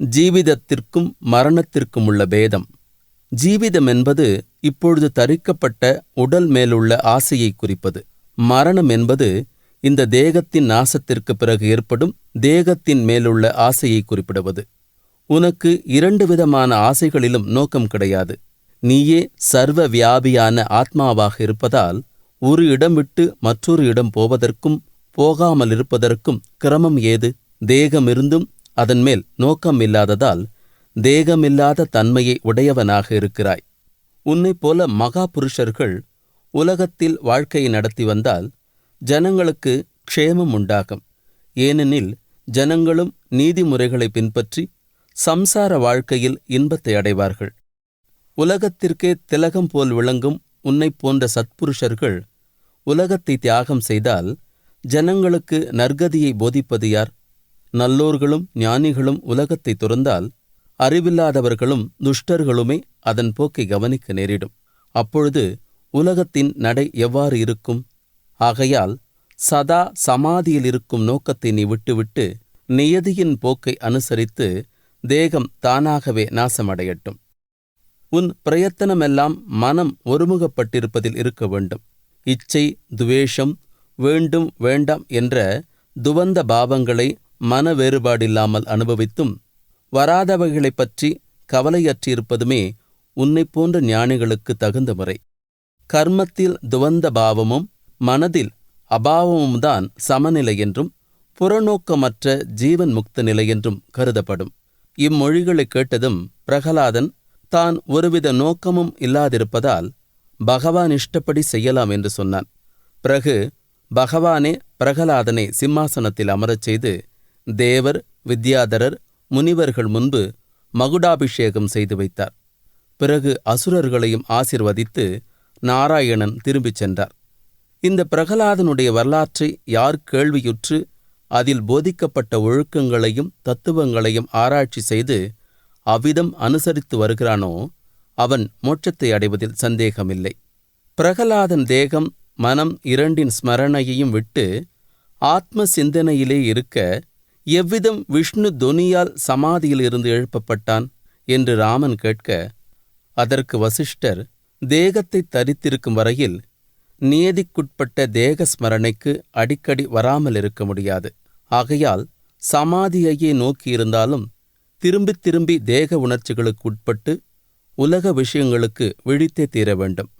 ஜீவிதத்திற்கும் மரணத்திற்கும் உள்ள பேதம். ஜீவிதம் என்பது இப்பொழுது தரிக்கப்பட்ட உடல் மேலுள்ள ஆசையை குறிப்பது. மரணம் என்பது இந்த தேகத்தின் நாசத்திற்கு பிறகு ஏற்படும் தேகத்தின் மேலுள்ள ஆசையை குறிப்பிடுவது. உனக்கு இரண்டு விதமான ஆசைகளிலும் நோக்கம் கிடையாது. நீயே சர்வ வியாபியான ஆத்மாவாக இருப்பதால் ஒரு இடம் விட்டு மற்றொரு இடம் போவதற்கும் போகாமல் இருப்பதற்கும் கிரமம் ஏது? தேகமிருந்தும் அதன் மேல் நோக்கம் இல்லாததால் தேகமில்லாத தன்மையை உடையவனாக இருக்கிறாய். உன்னைப் போல மகா புருஷர்கள் உலகத்தில் வாழ்க்கையை நடத்தி வந்தால் ஜனங்களுக்கு க்ஷேமம் உண்டாகும். ஏனெனில் ஜனங்களும் நீதிமுறைகளை பின்பற்றி சம்சார வாழ்க்கையில் இன்பத்தை அடைவார்கள். உலகத்திற்கே திலகம் போல் விளங்கும் உன்னைப் போன்ற சத்புருஷர்கள் உலகத்தை தியாகம் செய்தால் ஜனங்களுக்கு நற்கதியை போதிப்பது யார்? நல்லோர்களும் ஞானிகளும் உலகத்தை துறந்தால் அறிவில்லாதவர்களும் துஷ்டர்களுமே அதன் போக்கை கவனிக்க நேரிடும். அப்பொழுது உலகத்தின் நடை எவ்வாறு இருக்கும்? ஆகையால் சதா சமாதியில் இருக்கும் நோக்கத்தை நீ விட்டுவிட்டு நியதியின் போக்கை அனுசரித்து தேகம் தானாகவே நாசமடையட்டும். உன் பிரயத்தனமெல்லாம் மனம் ஒருமுகப்பட்டிருப்பதில் இருக்க வேண்டும். இச்சை துவேஷம் வேண்டும் வேண்டாம் என்ற துவந்த பாவங்களை மன வேறுபாடில்லாமல் அனுபவித்தும் வராதவைகளைப் பற்றி கவலையற்றிருப்பதுமே உன்னைப் போன்ற ஞானிகளுக்கு தகுந்த முறை. கர்மத்தில் துவந்த பாவமும் மனதில் அபாவமும் தான் சமநிலை என்றும் புறநோக்கமற்ற ஜீவன் முக்த நிலை என்றும் கருதப்படும். இம்மொழிகளைக் கேட்டதும் பிரகலாதன் தான் ஒருவித நோக்கமும் இல்லாதிருப்பதால் பகவான் இஷ்டப்படி செய்யலாம் என்று சொன்னான். பிறகு பகவானே பிரகலாதனை சிம்மாசனத்தில் அமரச் செய்து தேவர் வித்யாதரர் முனிவர்கள் முன்பு மகுடாபிஷேகம் செய்து வைத்தார். பிறகு அசுரர்களையும் ஆசிர்வதித்து நாராயணன் திரும்பிச் சென்றார். இந்த பிரகலாதனுடைய வரலாற்றை யார் கேள்வியுற்று அதில் போதிக்கப்பட்ட ஒழுக்கங்களையும் தத்துவங்களையும் ஆராய்ச்சி செய்து அவ்விதம் அனுசரித்து வருகிறானோ அவன் மோட்சத்தை அடைவதில் சந்தேகமில்லை. பிரகலாதன் தேகம் மனம் இரண்டின் ஸ்மரணையையும் விட்டு ஆத்ம சிந்தனையிலே இருக்க எவ்விதம் விஷ்ணு தொனியால் சமாதியிலிருந்து எழுப்பப்பட்டான்? என்று ராமன் கேட்க அதற்கு வசிஷ்டர் தேகத்தை தரித்திருக்கும் வரையில் நியதிக்குட்பட்ட தேக ஸ்மரணைக்கு அடிக்கடி வராமல் இருக்க முடியாது. ஆகையால் சமாதியையே நோக்கியிருந்தாலும் திரும்பித் திரும்பி தேக உணர்ச்சிகளுக்கு உட்பட்டு உலக விஷயங்களுக்கு விழித்தே தீர வேண்டும்.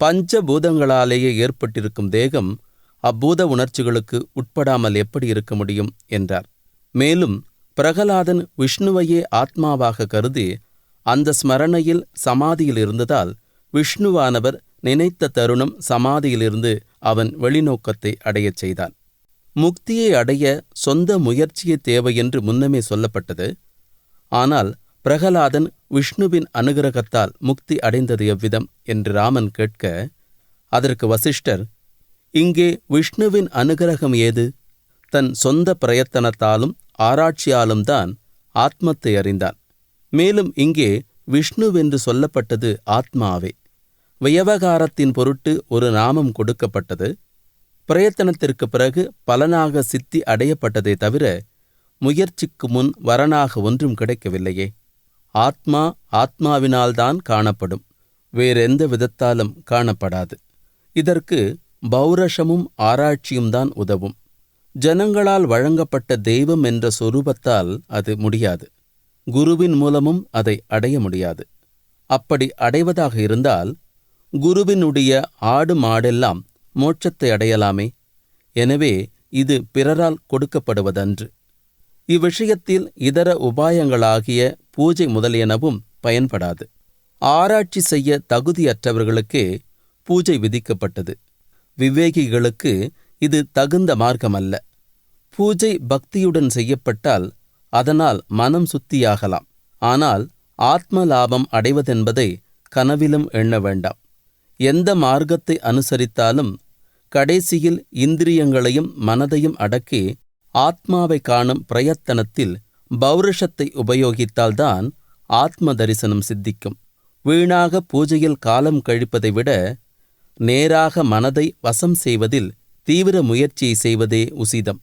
பஞ்சபூதங்களாலேயே ஏற்பட்டிருக்கும் தேகம் அப்பூத உணர்ச்சிகளுக்கு உட்படாமல் எப்படி இருக்க முடியும்? என்றார். மேலும் பிரகலாதன் விஷ்ணுவையே ஆத்மாவாக கருதி அந்த ஸ்மரணையில் சமாதியில் இருந்ததால் விஷ்ணுவானவர் நினைத்த தருணம் சமாதியிலிருந்து அவன் வெளிநோக்கத்தை அடையச் செய்தான். முக்தியை அடைய சொந்த முயற்சியே தேவையென்று முன்னமே சொல்லப்பட்டது. ஆனால் பிரகலாதன் விஷ்ணுவின் அனுகிரகத்தால் முக்தி அடைந்தது எவ்விதம் என்று ராமன் கேட்க அதற்கு வசிஷ்டர் இங்கே விஷ்ணுவின் அனுகிரகம் ஏது? தன் சொந்த பிரயத்தனத்தாலும் ஆராய்ச்சியாலும் தான் ஆத்மத்தை அறிந்தான். மேலும் இங்கே விஷ்ணுவென்று சொல்லப்பட்டது ஆத்மாவே. வியவகாரத்தின் பொருட்டு ஒரு நாமம் கொடுக்கப்பட்டது. பிரயத்தனத்திற்கு பிறகு பலனாக சித்தி அடையப்பட்டதே தவிர முயற்சிக்கு முன் வரனாக ஒன்றும் கிடைக்கவில்லையே. ஆத்மா ஆத்மாவினால்தான் காணப்படும். வேறெந்த விதத்தாலும் காணப்படாது. இதற்கு பௌரஷமும் ஆராய்ச்சியும் தான் உதவும். ஜனங்களால் வழங்கப்பட்ட தெய்வம் என்ற சொரூபத்தால் அது முடியாது. குருவின் மூலமும் அதை அடைய முடியாது. அப்படி அடைவதாக இருந்தால் குருவினுடைய ஆடு மாடெல்லாம் மோட்சத்தை அடையலாமே. எனவே இது பிறரால் கொடுக்கப்படுவதன்று. இவ்விஷயத்தில் இதர உபாயங்களாகிய பூஜை முதலியனவும் பயன்படாது. ஆராய்ச்சி செய்ய தகுதியற்றவர்களுக்கே பூஜை விதிக்கப்பட்டது. விவேகிகளுக்கு இது தகுந்த மார்க்கமல்ல. பூஜை பக்தியுடன் செய்யப்பட்டால் அதனால் மனம் சுத்தியாகலாம். ஆனால் ஆத்ம லாபம் அடைவதென்பதை கனவிலும் எண்ண வேண்டாம். எந்த மார்க்கத்தை அனுசரித்தாலும் கடைசியில் இந்திரியங்களையும் மனதையும் அடக்கி ஆத்மாவை காணும் பிரயத்தனத்தில் பௌருஷத்தை உபயோகித்தால்தான் ஆத்ம தரிசனம் சித்திக்கும். வீணாக பூஜையில் காலம் கழிப்பதை விட நேராக மனதை வசம் செய்வதில் தீவிர முயற்சி செய்வதே உசிதம்.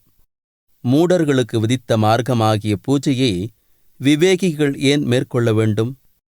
மூடர்களுக்கு விதித்த மார்க்கமாகிய பூஜையை விவேகிகள் ஏன் மேற்கொள்ள வேண்டும்?